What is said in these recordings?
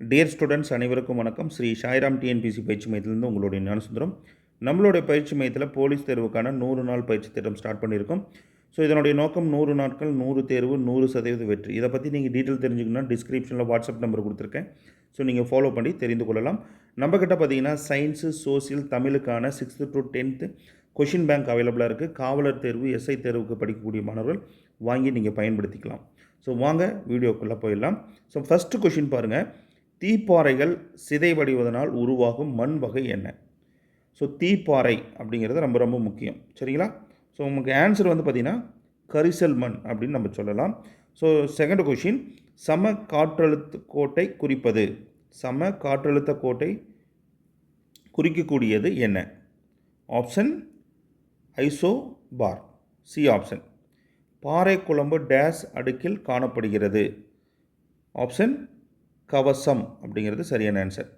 Dear students அனைவருக்கும் வணக்கம். Sri Sairam TNPSC பயிற்சி மையத்திலிருந்து உங்களுடைய ஞானசுந்தரம் நம்மளுடைய பயிற்சி மையத்தில் போலீஸ் தேர்வுக்கான நூறு நாள் பயிற்சி திட்டம் ஸ்டார்ட் பண்ணியிருக்கோம். ஸோ இதனுடைய நோக்கம் நூறு நாட்கள் நூறு தேர்வு நூறு சதவீத வெற்றி. இதை பற்றி நீங்கள் டீட்டெயில் தெரிஞ்சுக்கணும்னா டிஸ்கிரிப்ஷனில் வாட்ஸ்அப் நம்பர் கொடுத்துருக்கேன். ஸோ நீங்கள் ஃபாலோ பண்ணி தெரிந்து கொள்ளலாம். நம்மக்கிட்ட பார்த்தீங்கன்னா science social தமிழுக்கான sixth to tenth question bank அவைலபிளாக இருக்குது காவலர் தேர்வு எஸ்ஐ தேர்வுக்கு படிக்கக்கூடிய மாணவர்கள் வாங்கி நீங்கள் பயன்படுத்திக்கலாம். ஸோ வாங்க வீடியோக்குள்ளே போயிடலாம். ஸோ ஃபஸ்ட்டு கொஷின் பாருங்கள் தீப்பாறைகள் சிதைவடைவதனால் உருவாகும் மண் வகை என்ன? ஸோ தீப்பாறை அப்படிங்கிறது ரொம்ப ரொம்ப முக்கியம். சரிங்களா? ஸோ உங்களுக்கு ஆன்சர் வந்து பார்த்திங்கன்னா கரிசல் மண் அப்படின்னு நம்ம சொல்லலாம். ஸோ செகண்ட் கொஷின் சம காற்றழுத்த கோட்டை குறிப்பது. சம காற்றழுத்த கோட்டை குறிக்கக்கூடியது என்ன? Option isobar C option பாறை குழம்பு டேஸ் அடுக்கில் காணப்படுகிறது. ஆப்ஷன் கவசம் அப்படிங்கிறது சரியான ஆன்சர்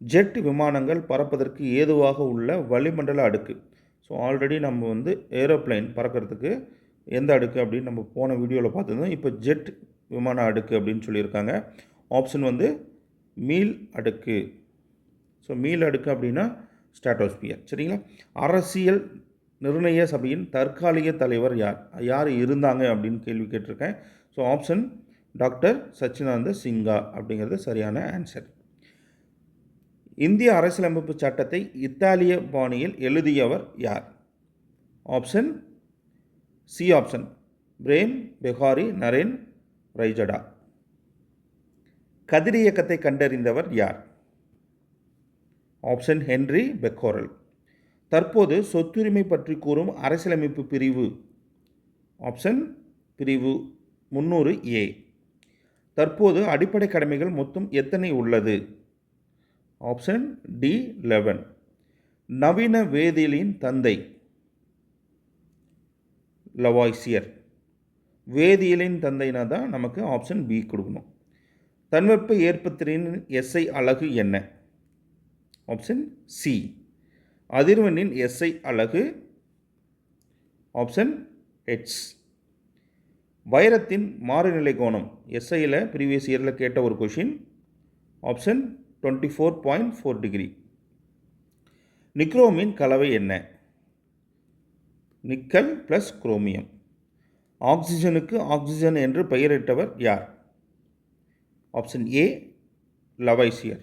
ஜெட் விமானங்கள் பறப்பதற்கு ஏதுவாக உள்ள வளிமண்டல அடுக்கு. ஸோ ஆல்ரெடி நம்ம வந்து ஏரோப்ளைன் பறக்கிறதுக்கு எந்த அடுக்கு அப்படின்னு நம்ம போன வீடியோவில் பார்த்துருந்தோம். இப்போ ஜெட் விமான அடுக்கு அப்படின்னு சொல்லியிருக்காங்க. ஆப்ஷன் வந்து மீல் அடுக்கு. ஸோ மீல் அடுக்கு அப்படின்னா ஸ்டாட்டோஸ்பியர் சரிங்களா? அரசியல் நிர்ணய சபையின் தற்காலிக தலைவர் யார்? யார் இருந்தாங்க அப்படின்னு கேள்வி கேட்டிருக்கேன். So option doctor Sachchidananda Sinha அப்படிங்கிறது சரியான ஆன்சர் இந்திய அரசியலமைப்பு சட்டத்தை இத்தாலிய பாணியில் எழுதியவர் யார்? Option C option Prem Behari Narain Raizada. கதிரியக்கத்தை கண்டறிந்தவர் யார்? Option Henri Becquerel. தற்போது சொத்துரிமை பற்றி கூறும் அரசியலமைப்பு பிரிவு. ஆப்ஷன் பிரிவு முந்நூறு ஏ தற்போது அடிப்படை கடமைகள் மொத்தம் எத்தனை உள்ளது? Option D eleven. நவீன வேதியியலின் தந்தை. லவாய்சியர். வேதியியலின் தந்தைனா தான் நமக்கு ஆப்ஷன் பி கொடுக்கணும். தன்வெப்ப ஏற்பத்திறனின் எஸ்ஐ அலகு என்ன? Option C. அதிர்வெண்ணின் எஸ்ஐ அலகு. Option H. வைரத்தின் மாறுநிலை கோணம். எஸ்ஐயில் ப்ரீவியஸ் இயரில் கேட்ட ஒரு question option twenty four point four degree நிக்ரோமின் கலவை என்ன? நிக்கல் ப்ளஸ் குரோமியம் ஆக்சிஜனுக்கு ஆக்சிஜன் என்று பெயரிட்டவர் யார்? ஆப்ஷன் ஏ லவைசியர்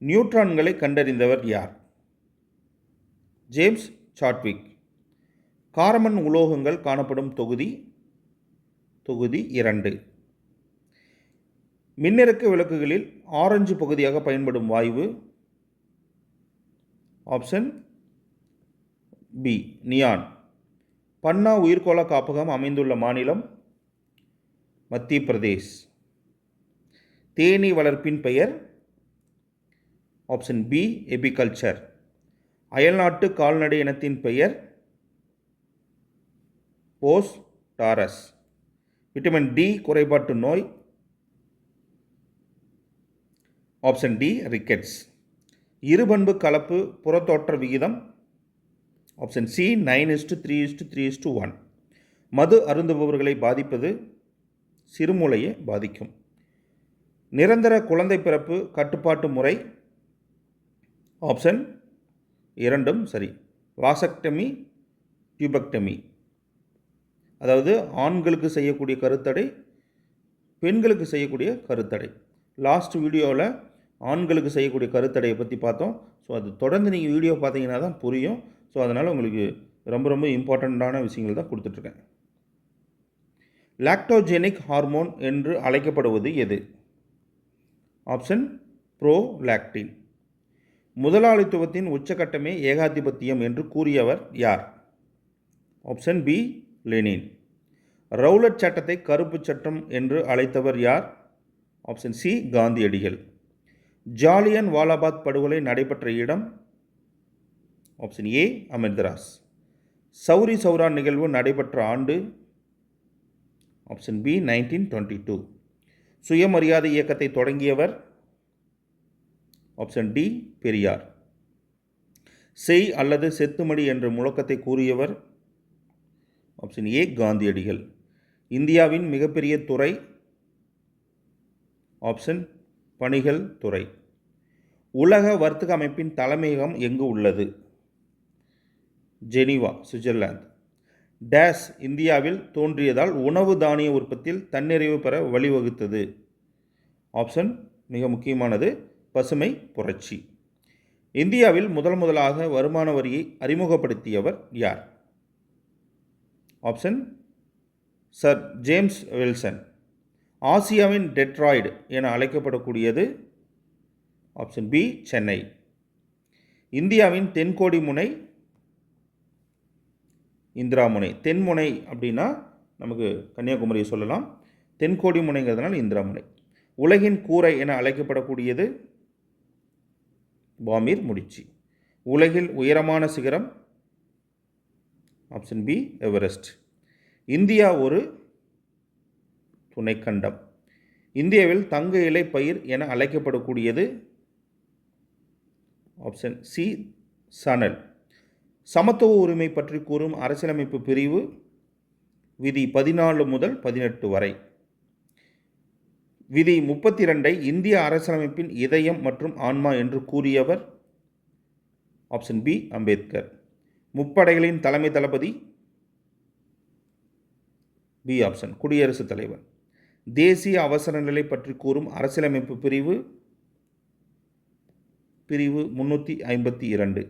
நியூட்ரான்களை கண்டறிந்தவர் யார்? ஜேம்ஸ் சாட்விக் காரமன் உலோகங்கள் காணப்படும் தொகுதி தொகுதி இரண்டு. மின்னிறக்க விளக்குகளில் ஆரஞ்சு பகுதியாக பயன்படும் வாயு ஆப்ஷன் பி நியான். பன்னா உயிர்கோள காப்பகம் அமைந்துள்ள மாநிலம் மத்திய பிரதேஷ் தேனீ வளர்ப்பின் பெயர் ஆப்ஷன் பி எபிகல்ச்சர். அயல்நாட்டு கால்நடை இனத்தின் பெயர் போஸ் டாரஸ். விட்டமின் டி குறைபாட்டு நோய் ஆப்ஷன் டி ரிக்கெட்ஸ் இருபண்பு கலப்பு புறத்தோற்ற விகிதம் option C nine is to three is to three is to one மது அருந்துபவர்களை பாதிப்பது சிறுமூளையை பாதிக்கும். நிரந்தர குழந்தை பிறப்பு கட்டுப்பாட்டு முறை ஆப்ஷன் இரண்டும் சரி. வாசக்டமி டியூபக்டமி அதாவது ஆண்களுக்கு செய்யக்கூடிய கருத்தடை பெண்களுக்கு செய்யக்கூடிய கருத்தடை. லாஸ்ட் வீடியோவில் ஆண்களுக்கு செய்யக்கூடிய கருத்தடையை பற்றி பார்த்தோம். ஸோ அது தொடர்ந்து நீங்கள் வீடியோ பார்த்தீங்கன்னா தான் புரியும். ஸோ அதனால் உங்களுக்கு ரொம்ப ரொம்ப இம்பார்ட்டண்ட்டான விஷயங்கள் தான் கொடுத்துட்ருக்கேன். லாக்டோஜெனிக் ஹார்மோன் என்று அழைக்கப்படுவது எது? ஆப்ஷன் ப்ரோலாக்டின் முதலாளித்துவத்தின் உச்சகட்டமே ஏகாதிபத்தியம் என்று கூறியவர் யார்? Option B Lenin. ரவுலட் சட்டத்தை கருப்பு சட்டம் என்று அழைத்தவர் யார்? ஆப்ஷன் சி காந்தியடிகள். ஜாலியன் வாலாபாத் படுகொலை நடைபெற்ற இடம்? Option A Amritsar. சௌரி சௌரா நிகழ்வு நடைபெற்ற ஆண்டு? Option B nineteen twenty two. சுயமரியாதை இயக்கத்தை தொடங்கியவர்? Option D Periyar. செய் அல்லது செத்துமடி என்ற முழக்கத்தை கூறியவர்? ஆப்ஷன் ஏ காந்தியடிகள். இந்தியாவின் மிகப்பெரிய துறை ஆப்ஷன் பணிகள் துறை. உலக வர்த்தக அமைப்பின் தலைமையகம் எங்கு உள்ளது? Geneva Switzerland. டேஸ் இந்தியாவில் தோன்றியதால் உணவு தானிய உற்பத்தியில் தன்னிறைவு பெற வழிவகுத்தது. ஆப்ஷன் மிக முக்கியமானது பசுமை புரட்சி. இந்தியாவில் முதல் முதலாக வருமான வரியை அறிமுகப்படுத்தியவர் யார்? ஆப்ஷன் சர் ஜேம்ஸ் வில்சன் ஆசியாவின் டெட்ராய்டு என அழைக்கப்படக்கூடியது ஆப்ஷன் பி சென்னை. இந்தியாவின் தென்கோடி முனை இந்திரா முனை. தென்முனை அப்படின்னா நமக்கு கன்னியாகுமரியை சொல்லலாம். தென்கோடி முனைங்கிறதுனால இந்திரா முனை. உலகின் கூரை என அழைக்கப்படக்கூடியது பாமீர் முடிச்சி. உலகில் உயரமான சிகரம் ஆப்ஷன் பி எவரெஸ்ட். இந்தியா ஒரு துணைக்கண்டம். இந்தியாவில் தங்க இலை பயிர் என அழைக்கப்படக்கூடியது ஆப்ஷன் சி சணல். சமத்துவ உரிமை பற்றி கூறும் அரசியலமைப்பு பிரிவு விதி பதினாலு முதல் பதினெட்டு வரை. விதி முப்பத்தி ரெண்டை இந்திய அரசியலமைப்பின் இதயம் மற்றும் ஆன்மா என்று கூறியவர் ஆப்ஷன் பி அம்பேத்கர். முப்படைகளின் தலைமை தளபதி பி ஆப்ஷன் குடியரசுத் தலைவர். தேசிய அவசர நிலை பற்றி கூறும் அரசியலமைப்பு பிரிவு பிரிவு முன்னூற்றி ஐம்பத்தி இரண்டு.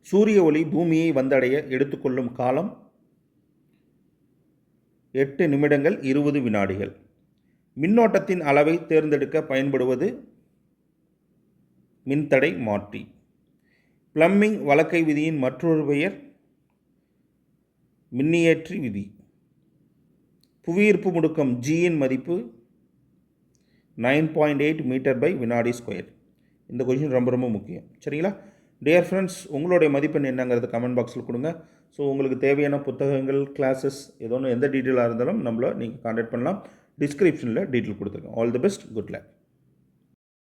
சூரிய ஒளி பூமியை வந்தடைய எடுத்துக்கொள்ளும் காலம் எட்டு நிமிடங்கள் இருபது வினாடிகள். மின்னோட்டத்தின் அளவை தேர்ந்தெடுக்க பயன்படுவது மின்தடை மாற்றி. பிளம்மிங் வழக்கை விதியின் மற்றொரு பெயர் மின்னியற்றி விதி. புவியீர்ப்பு முடுக்கம் ஜியின் மதிப்பு nine point eight metre by வினாடி ஸ்கொயர் இந்த கொஷின் ரொம்ப ரொம்ப முக்கியம். சரிங்களா? டியர் ஃப்ரெண்ட்ஸ் உங்களுடைய மதிப்பெண் என்னங்கிறது கமெண்ட் பாக்ஸில் கொடுங்க. ஸோ உங்களுக்கு தேவையான புத்தகங்கள் கிளாஸஸ் ஏதோ ஒன்று எந்த டீட்டெயிலாக இருந்தாலும் நம்மள நீங்கள் காண்டாக்ட் பண்ணலாம். டிஸ்கிரிப்ஷனில் டீட்டெயில் கொடுத்துருக்கோம் all the best good luck